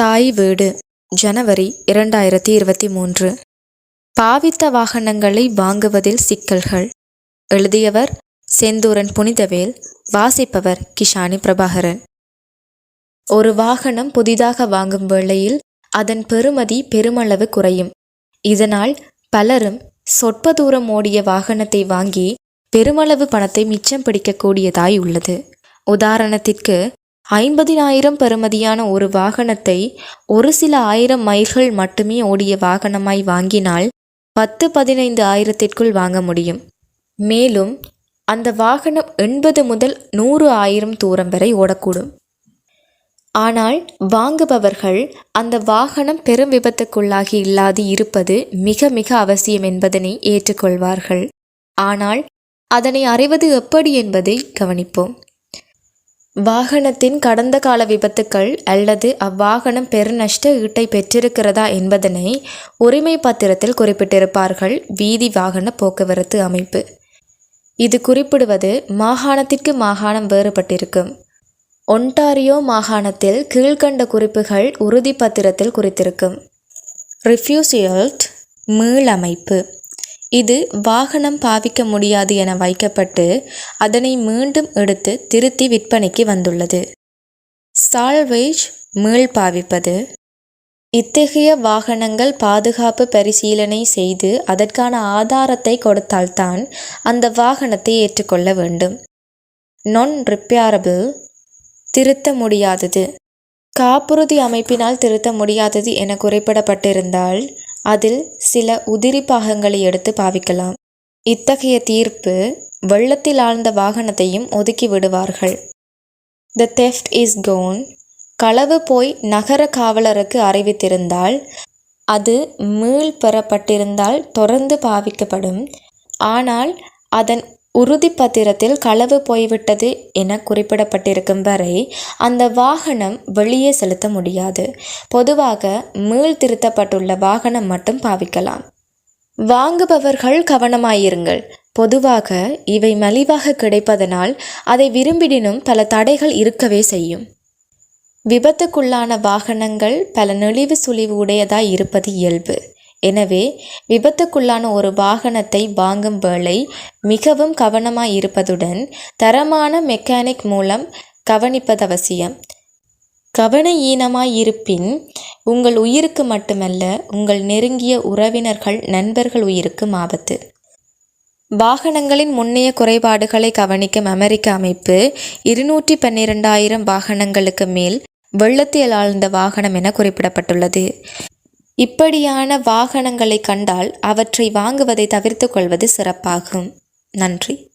தாய் வீடு ஜனவரி இரண்டாயிரத்தி இருபத்தி மூன்று. பாவித்த வாகனங்களை வாங்குவதில் சிக்கல்கள். எழுதியவர் செந்தூரன் புனிதவேல் வாசிப்பவர் கிஷானி பிரபாகரன். ஒரு வாகனம் புதிதாக வாங்கும் வேளையில் அதன் பெறுமதி பெருமளவு குறையும். இதனால் பலரும் சொற்ப தூரம் ஓடிய வாகனத்தை வாங்கி பெருமளவு பணத்தை மிச்சம் பிடிக்கக்கூடியதாய் உள்ளது. உதாரணத்திற்கு ஐம்பதினாயிரம் பெறுமதியான ஒரு வாகனத்தை ஒரு சில ஆயிரம் மைல்கள் மட்டுமே ஓடிய வாகனமாய் வாங்கினால் பத்து பதினைந்து ஆயிரத்திற்குள் வாங்க முடியும். மேலும் அந்த வாகனம் எண்பது முதல் நூறு ஆயிரம் தூரம் வரை ஓடக்கூடும். ஆனால் வாங்குபவர்கள் அந்த வாகனம் பெரும் விபத்துக்குள்ளாகி இல்லாது இருப்பது மிக மிக அவசியம் என்பதனை ஏற்றுக்கொள்வார்கள். ஆனால் அதனை அறிவது எப்படி என்பதை கவனிப்போம். வாகனத்தின் கடந்த கால விபத்துக்கள் அல்லது அவ்வாகனம் பெருநஷ்ட ஈட்டை பெற்றிருக்கிறதா என்பதனை உரிமை பத்திரத்தில் குறிப்பிட்டிருப்பார்கள் வீதி வாகன போக்குவரத்து அமைப்பு. இது குறிப்பிடுவது மாகாணத்திற்கு மாகாணம் வேறுபட்டிருக்கும். ஒன்டாரியோ மாகாணத்தில் கீழ்கண்ட குறிப்புகள் உறுதி பத்திரத்தில் குறித்திருக்கும். ரிஃப்யூசியல்ட் மீளமைப்பு. இது வாகனம் பாவிக்க முடியாது என வைக்கப்பட்டு அதனை மீண்டும் எடுத்து திருத்தி விற்பனைக்கு வந்துள்ளது. சால்வேஜ் மீள் பாவிப்பது. இத்தகைய வாகனங்கள் பாதுகாப்பு பரிசீலனை செய்து அதற்கான ஆதாரத்தை கொடுத்தால்தான் அந்த வாகனத்தை ஏற்றுக்கொள்ள வேண்டும். நான் ரிப்பேரபிள் திருத்த முடியாதது. காப்புறுதி அமைப்பினால் திருத்த முடியாதது என குறிப்பிடப்பட்டிருந்தால் அதில் சில உதிரி பாகங்களை எடுத்து பாவிக்கலாம். இத்தகைய தீர்ப்பு வெள்ளத்தில் ஆழ்ந்த வாகனத்தையும் ஒதுக்கி விடுவார்கள். த தெஃப்ட் இஸ் கோன் களவு போய் நகர காவலருக்கு அறிவித்திருந்தால் அது மீள் பெறப்பட்டிருந்தால் தொடர்ந்து பாவிக்கப்படும். ஆனால் அதன் உறுதிப்பத்திரத்தில் களவு போய்விட்டது என குறிப்பிடப்பட்டிருக்கும் வரை அந்த வாகனம் வெளியே செலுத்த முடியாது. பொதுவாக மீள் திருத்தப்பட்டுள்ள வாகனம் மட்டும் பாவிக்கலாம். வாங்குபவர்கள் கவனமாயிருங்கள். பொதுவாக இவை மலிவாக கிடைப்பதனால் அதை விரும்பிடினும் பல தடைகள் இருக்கவே செய்யும். விபத்துக்குள்ளான வாகனங்கள் பல நெளிவு சுழிவு உடையதாய் இருப்பது இயல்பு. எனவே விபத்துக்குள்ளான ஒரு வாகனத்தை வாங்கும் வேளை மிகவும் கவனமாய் இருப்பதுடன் தரமான மெக்கானிக் மூலம் கவனிப்பது அவசியம். கவன ஈனமாய் இருப்பின் உங்கள் உயிருக்கு மட்டுமல்ல உங்கள் நெருங்கிய உறவினர்கள் நண்பர்கள் உயிருக்கும் ஆபத்து. வாகனங்களின் முன்னைய குறைபாடுகளை கவனிக்கும் அமெரிக்க அமைப்பு இருநூற்றி பன்னிரெண்டாயிரம் வாகனங்களுக்கு மேல் வெள்ளத்தில் ஆழ்ந்த வாகனம் என குறிப்பிடப்பட்டுள்ளது. இப்படியான வாகனங்களை கண்டால் அவற்றை வாங்குவதை தவிர்த்து கொள்வது சிறப்பாகும். நன்றி.